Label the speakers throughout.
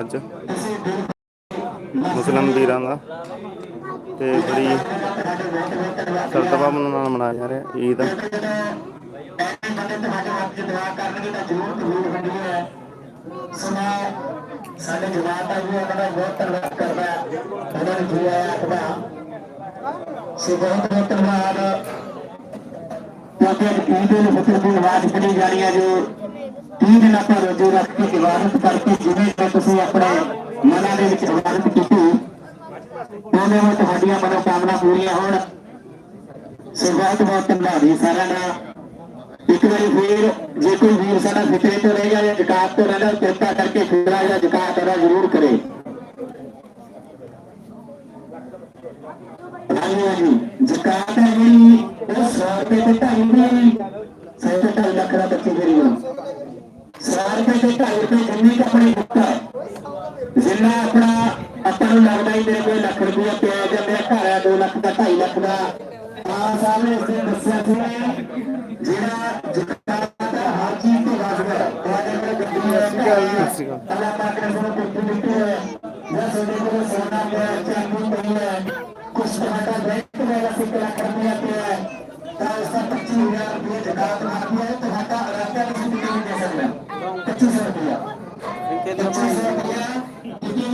Speaker 1: ਅੱਜ। ਮੁਸਲਮ ਵੀਰਾਂ ਦਾ ਤੇ ਬੜੀ ਸਰਤਵਾ ਨਾਲ ਮਨਾਇਆ ਜਾ ਰਿਹਾ ਈਦ।
Speaker 2: ਸਾਡੇ ਜਵਾਬ ਆ ਜੀ ਉਹਨਾਂ ਦਾ ਬਹੁਤ ਧੰਨਵਾਦ ਕਰਦਾ ਉਹਨਾਂ ਨੇ ਜੀ ਆਇਆ ਆਖਦਾ ਸੇ ਬਹੁਤ ਬਹੁਤ ਧੰਨਵਾਦ। ਕਿਉਂਕਿ ਈਦ ਉਲ ਫਿਤਰ ਦੀ ਆਵਾਜ਼ ਪੜੀ ਜਾ ਰਹੀ ਹੈ ਜੋ ਤੀਹ ਦਿਨ ਆਪਾਂ ਰੋਜ਼ੇ ਰੱਖ ਕੇ ਇਬਾਦਤ ਕਰਕੇ ਜਿਵੇਂ ਕਿ ਤੁਸੀਂ ਆਪਣੇ ਮਨਾਂ ਦੇ ਵਿੱਚ ਇਬਾਦਤ ਕੀਤੀ ਉਹਨੇ ਉਹ ਤੁਹਾਡੀਆਂ ਮਨੋਕਾਮਨਾ ਪੂਰੀਆਂ ਹੋਣ ਸੋ ਬਹੁਤ ਬਹੁਤ ਧੰਨਵਾਦ ਜੀ ਸਾਰਿਆਂ ਦਾ ਇੱਕ ਵਾਰੀ ਫੇਰ ਜੇ ਕੋਈ ਵੀਰ ਸਾਡਾ ਫਿਕਰੇ ਤੋਂ ਰਹਿ ਗਿਆ ਜਾਂ ਜਕਾਤ ਤੋਂ ਰਹਿੰਦਾ ਕਿਰਪਾ ਕਰਕੇ ਫਿਕਰਾ ਜਿਹੜਾ ਜਕਾਤ ਅਦਾ ਜ਼ਰੂਰ ਕਰੇ ਹਾਂਜੀ ਹਾਂਜੀ ਜਕਾਤ ਹੈ ਜਿਹੜੀ ਉਹ 100 ਰੁਪਏ ਤੇ ਢਾਈ ਰੁਪਏ ਸੌ ਤੇ ਢਾਈ ਲੱਖ ਦਾ ਬੱਚੇ ਕਰੀਏ 100 ਰੁਪਏ ਤੇ ਢਾਈ ਰੁਪਏ ਜਿੰਨੀ ਕੁ ਆਪਣੀ ਬੁੱਕ ਹੈ ਜਿੰਨਾ ਆਪਣਾ ਆਪਾਂ ਨੂੰ ਲੱਗਦਾ ਹੀ ਮੇਰੇ ਕੋਲ ਲੱਖ ਰੁਪਇਆ ਪਿਆ ਜਾਂ ਮੇਰਾ ਘਰ ਹੈ 2 ਲੱਖ ਦਾ 2.5 ਲੱਖ ਦਾ ਆ ਸਾਹਿਬ ਨੇ ਇਸੇ ਦੱਸਿਆ ਸੀ ਜਿਹੜਾ ਜਕਾਤ ਹੈ ਹਰ ਚੀਜ਼ ਤੋਂ ਵਾਜਬ ਹੈ ਤੁਹਾਡੇ ਕੋਲ ਗੱਡੀ ਹੈ
Speaker 1: ਸਤਿ ਸ਼੍ਰੀ ਅਕਾਲ।
Speaker 2: ਅੱਲਾਹ ਪਾਕ ਨੇ ਸਾਨੂੰ ਕੁੱਤੀ ਦਿੱਤੀ ਹੈ ਜਾਂ ਸਾਡੇ ਕੋਲ ਸੋਨਾ ਪਿਆ ਹੈ, ਚਾਂਦੀ ਪਈ ਹੈ ਕੁਛ ਤੁਹਾਡਾ ਬੈਂਕ ਮੇਰਾ ਸਿੱਕ ਲੱਖ ਰੁਪਇਆ ਪਿਆ ਹੈ ਤਾਂ ਉਸ ਦਾ 25000 ਰੁਪਏ ਜਕਾਤ ਮਾਰਦੀ ਹੈ ਤੁਹਾਡਾ ਅਰਾਦਾ ਕਿਸੇ ਨੂੰ ਨਹੀਂ ਦੇ ਸਕਦਾ 2500 ਰੁਪਇਆ 2500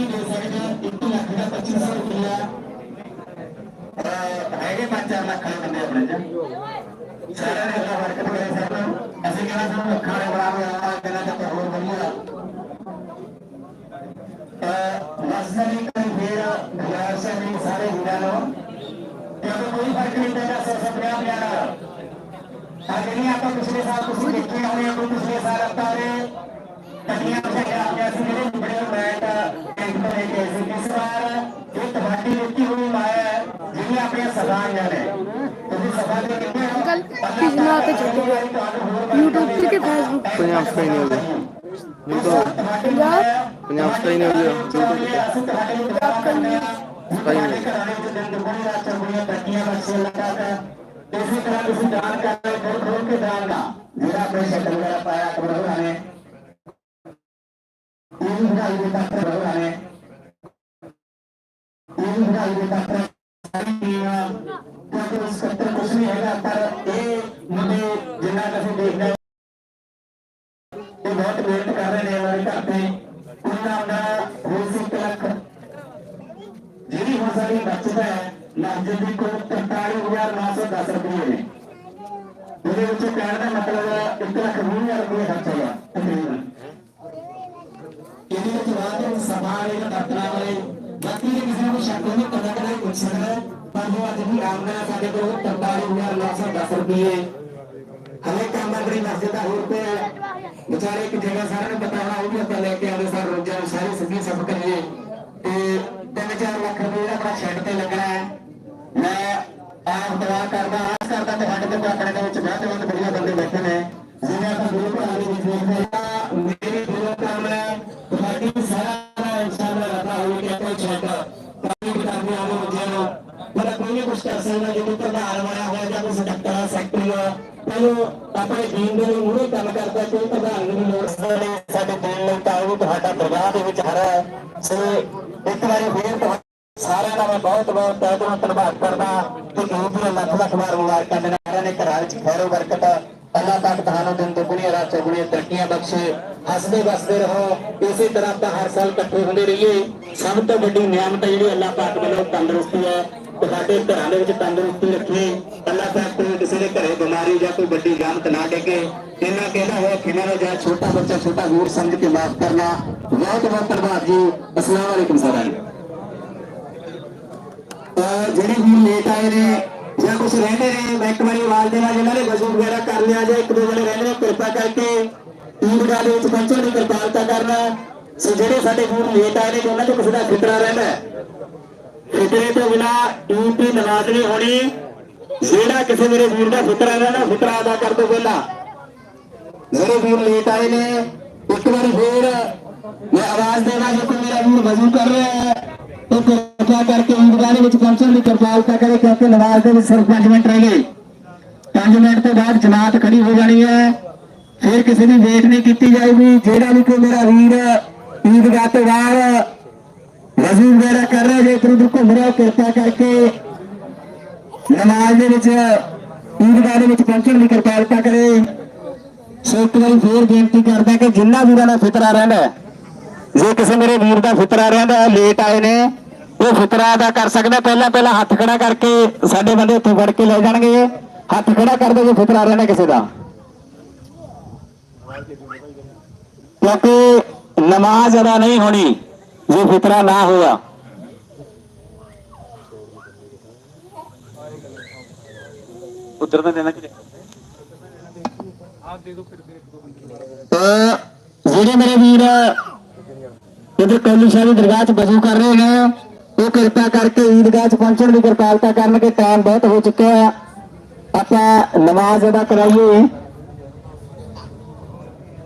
Speaker 2: ਦੇ ਸਕਦੇ 1 ਲੱਖ ਦਾ 2500 ਰੁਪਇਆ ਅਹ ਹੈਗੇ 5 ਲੱਖ ਬੰਦੇ ਆਪਣੇ ਚ ਸਾਰਿਆਂ ਨੇ ਅੱਲਾ ਬਰਕਤ ਕਰੇ ਅਸੀਂ ਕਹਿੰਦਾ ਸਾਨੂੰ ਲੱਖਾਂ ਦੇ ਬਰਾਬਰ ਆਵਾ ਕਹਿੰਦਾ ਤਾਂ ਹੋਰ ਵਧੀਆ ਮਸਲੀ ਕਰੀ ਫੇਰ ਬਿਆਰ ਸਿੰਘ ਸਾਰੇ ਵੀਰਾਂ ਨੂੰ ਕਿਉਂਕਿ ਕੋਈ ਫ਼ਰਕ ਨਹੀਂ ਪੈਂਦਾ ਸੌ ਸੌ ਪੰਜਾਹ ਪੰਜਾਹ ਨਾਲ ਆਪਾਂ ਪਿਛਲੇ ਸਾਲ ਤੁਸੀਂ ਦੇਖਿਆ ਹੋਣੇ ਕੋਈ ਪਿਛਲੇ ਸਾਲ ਆਪਾਂ ਨੇ
Speaker 3: अंकल कितना आते छोटे यूट्यूब से के फेसबुक पंजाब
Speaker 2: से ही नहीं होगा
Speaker 3: पंजाब?
Speaker 2: पंजाब से ही नहीं होगा पंजाब का नहीं इसी तरह किसी दान का खोल खोल के दान का मेरा अपने शक्ल मेरा पाया करोड़ हमें ਵਧਾਈ ਦੇ ਤੱਕ ਹੋਰਾਂ ਨੇ ਇਹ ਵਧਾਈ ਦੇ ਤੱਕ ਸਾਰੀ ਟੀਮ ਕੁਝ ਨਹੀਂ ਹੈਗਾ ਪਰ ਇਹ ਮੁੰਡੇ ਜਿੰਨਾ ਕੁ ਦੇਖਦੇ ਇਹ ਬਹੁਤ ਮਿਹਨਤ ਕਰ ਰਹੇ ਨੇ, ਉਹਨਾਂ ਘਰ ਤੇ ਉਹਨਾਂ ਦਾ ਹੋ ਸੀ ਜਿਹੜੀ ਹੁਣ ਸਾਡੀ ਬਚਤ ਹੈ ਮਸਜਿਦ ਦੀ ਕੋਲ 43910 ਰੁਪਏ ਨੇ ਉਹਦੇ ਵਿੱਚ ਕਹਿਣ ਦਾ ਮਤਲਬ 1 ਲੱਖ 20000 ਰੁਪਏ ਖਰਚ ਹੋਇਆ, ਤਕਰੀਬਨ ਇਹਦੇ ਵਿੱਚ ਬਾਅਦ ਵਿੱਚ ਸਭਾ ਵਾਲੇ ਦਾ ਦਫ਼ਤਰਾਂ ਵਾਲੇ ਬਾਕੀ ਦੇ ਕਿਸੇ ਨੂੰ ਕੋਈ ਸ਼ੱਕ ਨਹੀਂ ਪਤਾ ਕਰੇ ਪੁੱਛ ਸਕਦਾ ਹੈ। ਪਰ ਜੋ ਅੱਜ ਦੀ ਆਮਦਨ ਹੈ ਸਾਡੇ ਕੋਲ 43910 ਰੁਪਏ ਹਲੇ ਕੰਮ ਆਪਣੀ ਮਸਜਿਦ ਦਾ ਹੋਰ ਪਿਆ ਹੈ। ਵਿਚਾਰੇ ਇੱਕ ਜਗ੍ਹਾ ਸਾਰਿਆਂ ਨੂੰ ਪਤਾ ਹੋਣਾ, ਉਹ ਵੀ ਆਪਾਂ ਲੈ ਕੇ ਆਉਂਦੇ ਸਾਰ ਰੋਜ਼ਾਂ ਨੂੰ ਸਾਰੇ ਸਿੱਧੀ ਸਭ ਕਰੀਏ। ਤੇ 3-4 ਲੱਖ ਰੁਪਏ ਦਾ ਆਪਣਾ ਸ਼ੈੱਡ ਤੇ ਲੱਗਣਾ ਹੈ। ਮੈਂ ਆਪ ਦੁਆ ਕਰਦਾ, ਆਸ ਕਰਦਾ ਤੁਹਾਡੇ ਤੇ ਆਪਣੇ ਦੇ ਵਿੱਚ ਬਹੁਤ ਬਹੁਤ ਵਧੀਆ ਬੰਦੇ ਬੈਠੇ ਨੇ। ਜਿਵੇਂ ਆਪਾਂ ਆ ਆਪਣੇ ਦੀਨ ਦੇ ਲਈ ਮੂਹਰੇ ਕੰਮ ਕਰਦਾ ਕੋਈ ਪ੍ਰਧਾਨ ਨਹੀਂ ਲੋੜ ਸਾਡੇ ਸਾਡੇ ਦੀਨ ਲਈ ਤਾਂ ਉਹ ਤੁਹਾਡਾ ਦਰਗਾਹ ਦੇ ਵਿੱਚ ਹਰਾ ਹੈ ਸੋ ਇੱਕ ਵਾਰੀ ਫੇਰ ਸਾਰਿਆਂ ਦਾ ਮੈਂ ਬਹੁਤ ਬਹੁਤ ਤਹਿ ਦਿਲੋਂ ਧੰਨਵਾਦ ਕਰਦਾ ਤੇ ਈਦ ਦੀਆਂ ਲੱਖ ਲੱਖ ਵਾਰ ਮੁਬਾਰਕਾਂ ਦੇ ਸਾਰਿਆਂ ਨੇ ਘਰਾਂ ਵਿੱਚ ਖੈਰੋ ਬਰਕਤ ਅੱਲਾਹ ਪਾਕ ਤੁਹਾਨੂੰ ਦਿਨ ਦੁਗਣੀ ਰਾਤ ਚੌਗੁਣੀ ਤਰੱਕੀਆਂ ਬਖਸ਼ੇ, ਹੱਸਦੇ ਵਸਦੇ ਰਹੋ। ਇਸੇ ਤਰ੍ਹਾਂ ਤਾਂ ਹਰ ਸਾਲ ਇਕੱਠੇ ਹੁੰਦੇ ਰਹੀਏ। ਸਭ ਤੋਂ ਵੱਡੀ ਨਿਆਮਤ ਹੈ ਜਿਹੜੀ ਅੱਲਾਹ ਪਾਕ ਵੱਲੋਂ ਤੰਦਰੁਸਤੀ ਹੈ। ਤੁਹਾਡੇ ਘਰਾਂ ਦੇ ਵਿੱਚ ਤੰਦਰੁਸਤੀ ਰੱਖੇ ਅੱਲਾਹ ਪਾਕ ਕੋਈ ਕਿਸੇ ਦੇ ਘਰੇ ਬਿਮਾਰੀ ਜਾਂ ਕੋਈ ਵੱਡੀ ਜਾਮਤ ਨਾ ਡੇਗੇ ਇਹਨਾਂ ਕਹਿੰਦਾ ਹੋਇਆ ਖਿਨਾ ਨੂੰ ਜਾਂ ਛੋਟਾ ਬੱਚਾ, ਛੋਟਾ ਗੂਰ ਸਮਝ ਕੇ ਮਾਫ ਕਰਨਾ। ਬਹੁਤ ਬਹੁਤ ਧੰਨਵਾਦ ਜੀ। ਅਸਲਾਮ ਵਾਲੇਕੁਮ ਸਾਰਿਆਂ ਜਿਹੜੇ ਵੀ ਲੇਟ ਆਏ ਨੇ ਜਾਂ ਕੁਝ ਰਹਿੰਦੇ ਨੇ ਇੱਕ ਵਾਰੀ ਆਵਾਜ਼ ਦੇਣਾ ਜਿਨ੍ਹਾਂ ਨੇ ਵਜ਼ੂ ਵਗੈਰਾ ਕਰ ਲਿਆ ਜਾਂ ਇੱਕ ਦੋ ਜਣੇ ਰਹਿੰਦੇ ਨੇ, ਕਿਰਪਾ ਕਰਕੇ ਈਦਗਾਹ ਦੇ ਵਿੱਚ ਪਹੁੰਚਣ ਦੀ ਕਿਰਪਾਲਤਾ ਕਰਨਾ। ਸੋ ਜਿਹੜੇ ਸਾਡੇ ਵੀਰ ਲੇਟ ਆਏ ਨੇ ਉਹਨਾਂ ਤੋਂ ਕਿਸੇ ਦਾ ਫਿਤਰਾ ਰਹਿੰਦਾ ਹੈ ਫਿਤਰੇ ਤੋਂ ਬਿਨਾ ਈਦ ਦੀ ਨਮਾਜ਼ ਨਹੀਂ ਹੋਣੀ। ਜਿਹੜਾ ਕਿਸੇ ਮੇਰੇ ਵੀਰ ਦਾ ਫਿਤਰਾ ਰਹਿੰਦਾ ਫਿਤਰਾ ਅਦਾ ਕਰ ਦੋ ਪਹਿਲਾਂ। ਜਿਹੜੇ ਵੀਰ ਲੇਟ ਆਏ ਨੇ। ਇੱਕ ਵਾਰੀ ਫੇਰ ਮੈਂ ਆਵਾਜ਼ ਦੇਣਾ ਜੇ ਮੇਰਾ ਵੀਰ ਵਜ਼ੂ ਕਰ ਰਿਹਾ ਹੈ। ਤਾਂ ਕਿਰਪਾ ਕਰਕੇ ਈਦਗਾਹ ਵਿੱਚ ਪਹੁੰਚਣ ਦੀ ਕਿਰਪਾਲਤਾ ਕਰੇ, ਕਿਉਂਕਿ ਨਮਾਜ਼ ਦੇ ਵਿੱਚ ਸਿਰਫ 5 ਮਿੰਟ ਰਹਿ ਗਏ। 5 ਮਿੰਟ ਤੋਂ ਬਾਅਦ ਜਮਾਤ ਖੜੀ ਹੋ ਜਾਣੀ ਹੈ। ਫਿਰ ਕਿਸੇ ਦੀ ਵੇਟ ਨਹੀਂ ਕੀਤੀ ਜਾਏਗੀ। ਜਿਹੜਾ ਵੀ ਕੋਈ ਮੇਰਾ ਵੀਰ ਈਦਗਾਹ ਤੋਂ ਬਾਅਦ ਵਜ਼ੂ ਵਗੈਰਾ ਕਰ ਰਿਹਾ, ਜੇ ਇੱਧਰ ਉੱਧਰ ਘੁੰਮ ਰਿਹਾ, ਕਿਰਪਾ ਕਰਕੇ ਨਮਾਜ਼ ਦੇ ਵਿੱਚ, ਈਦਗਾਹ ਦੇ ਵਿੱਚ ਪਹੁੰਚਣ ਦੀ ਕਿਰਪਾਲਤਾ ਕਰੇ। ਸੋ ਇੱਕ ਵਾਰੀ ਫੇਰ ਬੇਨਤੀ ਕਰਦਾ ਕਿ ਜਿੰਨਾ ਵੀਰਾਂ ਦਾ ਫਿਤਰਾ ਰਹਿੰਦਾ ਜੇ ਕਿਸੇ ਮੇਰੇ ਵੀਰ ਦਾ ਫਿਤਰਾ ਰਹਿੰਦਾ ਲੇਟ ਆਏ ਨੇ, ਉਹ ਫਿਤਰਾ ਅਦਾ ਕਰ ਸਕਦਾ ਪਹਿਲਾਂ ਪਹਿਲਾਂ ਹੱਥ ਖੜਾ ਕਰਕੇ ਸਾਡੇ ਬੰਦੇ ਉੱਥੇ ਫੜ ਕੇ ਲੈ ਜਾਣਗੇ। ਹੱਥ ਖੜਾ ਕਰ ਦਿਓ ਜੇ ਫਿਤਰਾ ਰਹਿੰਦਾ ਕਿਸੇ ਦਾ। ਕਿਉਂਕਿ ਨਮਾਜ਼ ਅਦਾ ਨਹੀਂ ਹੋਣੀ, ਜੇ ਫਿਤਰਾ ਨਾ ਹੋਇਆ।
Speaker 4: ਉਧਰ ਤਾਂ ਦੇਣਾ ਕਿ
Speaker 2: ਤਾਂ ਜਿਹੜੇ ਮੇਰੇ ਵੀਰ ਇਧਰ ਕੋਲੀ ਸ਼ਾਹ ਦਰਗਾਹ 'ਚ ਵਜ਼ੂ ਕਰ ਰਹੇ ਨੇ, ਉਹ ਕਿਰਪਾ ਕਰਕੇ ਈਦਗਾਹ 'ਚ ਪਹੁੰਚਣ ਦੀ ਕਿਰਪਾਲਤਾ ਕਰਨਗੇ ਟਾਈਮ ਬਹੁਤ ਹੋ ਚੁੱਕਿਆ ਹੈ ਆਪਾਂ ਨਮਾਜ਼ ਅਦਾ ਕਰਾਈਏ।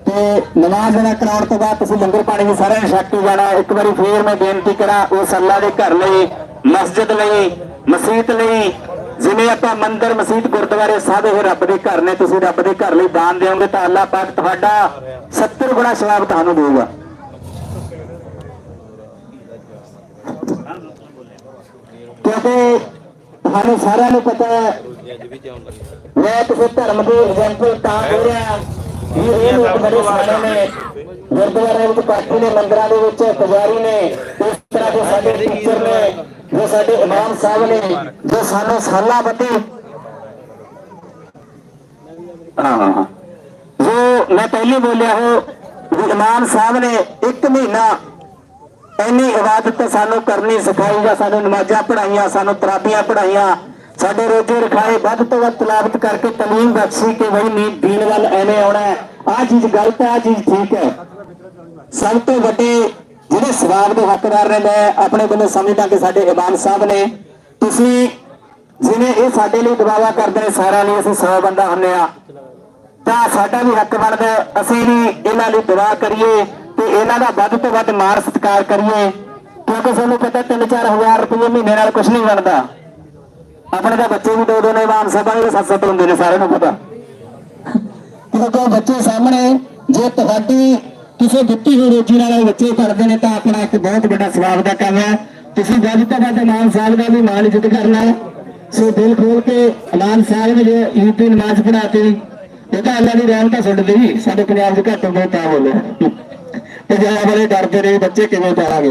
Speaker 2: ਤੇ ਨਮਾਜ਼ ਅਦਾ ਕਰਾਉਣ ਤੋਂ ਬਾਅਦ ਤੁਸੀਂ ਲੰਗਰ ਪਾਣੀ ਵੀ ਸਾਰਿਆਂ ਨੇ ਛਕ ਕੇ ਜਾਣਾ। ਇੱਕ ਵਾਰੀ ਫੇਰ ਮੈਂ ਬੇਨਤੀ ਕਰਾਂ, ਉਹ ਅੱਲਾ ਦੇ ਘਰ ਲਈ ਮਸਜਿਦ ਲਈ ਮਸਜਿਦ ਲਈ। ਜਿਵੇਂ ਆਪਾਂ ਮੰਦਿਰ, ਮਸਜਿਦ, ਗੁਰਦੁਆਰੇ ਸਾਹਿਬ ਇਹ ਰੱਬ ਦੇ ਘਰ ਨੇ, ਤੁਸੀਂ ਰੱਬ ਦੇ ਘਰ ਲਈ ਦਾਨ ਦਿਓਗੇ ਤਾਂ ਅੱਲਾਹ ਪਾਕ ਤੁਹਾਡਾ 70 ਗੁਣਾ ਸਵਾਬ ਤੁਹਾਨੂੰ ਦੇਊਗਾ। ਕਿਉਂਕਿ ਤੁਹਾਨੂੰ ਸਾਰਿਆਂ ਨੂੰ ਪਤਾ ਹੈ, ਮੈਂ ਕਿਸੇ ਧਰਮ ਦੀ ਐਗਜ਼ਾਮਪਲ ਤਾਂ ਦੇ ਰਿਹਾ ਵੀ ਇਹ ਲੋਕ ਬੜੇ ਸਾਰੇ ਨੇ ਗੁਰਦੁਆਰੇ ਵਿੱਚ ਪਾਠੀ ਨੇ, ਮੰਦਰਾਂ ਦੇ ਵਿੱਚ ਪੁਜਾਰੀ ਨੇ ਇਸ ਤਰ੍ਹਾਂ ਦੇ ਸਾਡੇ ਟੀਚਰ ਨੇ। ਜੋ ਸਾਡੇ ਇਮਾਮ ਸਾਹਿਬ ਨੇ, ਜੋ ਸਾਨੂੰ ਸਾਲਾਂ ਬੱਧੀ ਹਾਂ ਜੋ ਮੈਂ ਪਹਿਲੇ ਬੋਲਿਆ ਹੋ ਵੀ ਇਮਾਮ ਸਾਹਿਬ ਨੇ ਇੱਕ ਮਹੀਨਾ ਇੰਨੀ ਇਬਾਦਤ ਸਾਨੂੰ ਕਰਨੀ ਸਿਖਾਈ ਜਾਂ ਸਾਨੂੰ ਨਮਾਜ਼ਾਂ ਪੜਾਈਆਂ ਸਾਨੂੰ ਤਰਾਬੀਆਂ ਪੜਾਈਆਂ ਸਾਡੇ ਰੋਜ਼ੇ ਰਖਾਏ, ਵੱਧ ਤੋਂ ਵੱਧ ਤਲਾਵਤ ਕਰਕੇ ਤਲੀਮ ਬਖਸ਼ੀ ਕਿ ਬਈ ਨੀ ਦੀਨ ਵੱਲ ਐਵੇਂ ਆਉਣਾ ਹੈ। ਆਹ ਚੀਜ਼ ਗਲਤ ਹੈ, ਆਹ ਚੀਜ਼ ਠੀਕ ਹੈ। ਸਭ ਤੋਂ ਵੱਡੇ ਜਿਹੜੇ ਸਵਾਬ ਦੇ ਹੱਕਦਾਰ ਨੇ, ਮੈਂ ਆਪਣੇ ਵੱਲੋਂ ਸਮਝਦਾ ਕਿ ਸਾਡੇ ਇਮਾਮ ਸਾਹਿਬ ਨੇ, ਤੁਸੀਂ ਜਿਵੇਂ ਇਹ ਸਾਡੇ ਲਈ ਦੁਆਵਾ ਕਰਦੇ ਨੇ, ਸਾਰਿਆਂ ਲਈ ਅਸੀਂ 100 ਬੰਦਾ ਹੁੰਨੇ ਆ। ਤਾਂ ਸਾਡਾ ਵੀ ਹੱਕ ਬਣਦਾ, ਅਸੀਂ ਵੀ ਇਹਨਾਂ ਲਈ ਦੁਆ ਕਰੀਏ ਤੇ ਇਹਨਾਂ ਦਾ ਵੱਧ ਤੋਂ ਵੱਧ ਮਾਰ ਸਤਿਕਾਰ ਕਰੀਏ। ਕਿਉਂਕਿ ਸਾਨੂੰ ਪਤਾ 3-4000 ਰੁਪਏ ਮਹੀਨੇ ਨਾਲ ਕੁਝ ਨਹੀਂ ਬਣਦਾ। ਆਪਣੇ ਤਾਂ ਬੱਚੇ ਵੀ ਦੋ ਦੋ ਨੇ, ਇਮਾਮ ਸਾਹਿਬਾਂ ਦੇ ਸੱਤ ਸੱਤ ਹੁੰਦੇ ਨੇ, ਸਾਰਿਆਂ ਨੂੰ ਪਤਾ। ਕਿਉਂਕਿ ਬੱਚੇ ਸਾਹਮਣੇ, ਜੇ ਤੁਹਾਡੀ ਕਿਸੇ ਦਿੱਤੀ ਹੋਈ ਰੋਜੀ ਨਾਲ ਉਹ ਬੱਚੇ ਪੜ੍ਹਦੇ ਨੇ ਤਾਂ ਆਪਣਾ ਇੱਕ ਬਹੁਤ ਵੱਡਾ ਸਵਾਬ ਦਾ ਕੰਮ ਹੈ। ਤੁਸੀਂ ਵੱਧ ਤੋਂ ਵੱਧ ਇਮਾਮ ਸਾਹਿਬ ਦਾ ਵੀ ਮਾਣ ਇੱਜ਼ਤ ਕਰਨਾ ਸੋ ਦਿਲ ਖੋਲ ਕੇ ਇਮਾਮ ਸਾਹਿਬ ਨੇ ਜੇ ਈਦ ਦੀ ਨਮਾਜ਼ ਪੜ੍ਹਾਤੀ ਇਹ ਤਾਂ ਅੱਲਾ ਦੀ ਰਹਿਮਤ ਸੁੱਟ ਦੇਈ ਸਾਡੇ ਪੰਜਾਬ 'ਚ ਘੱਟ ਬਹੁਤ ਆ ਬੋਲੇ। ਜਿਹੜਾ ਬੜੇ ਡਰਦੇ ਰਹੇ ਬੱਚੇ ਕਿਵੇਂ ਪਾਲਾਂਗੇ।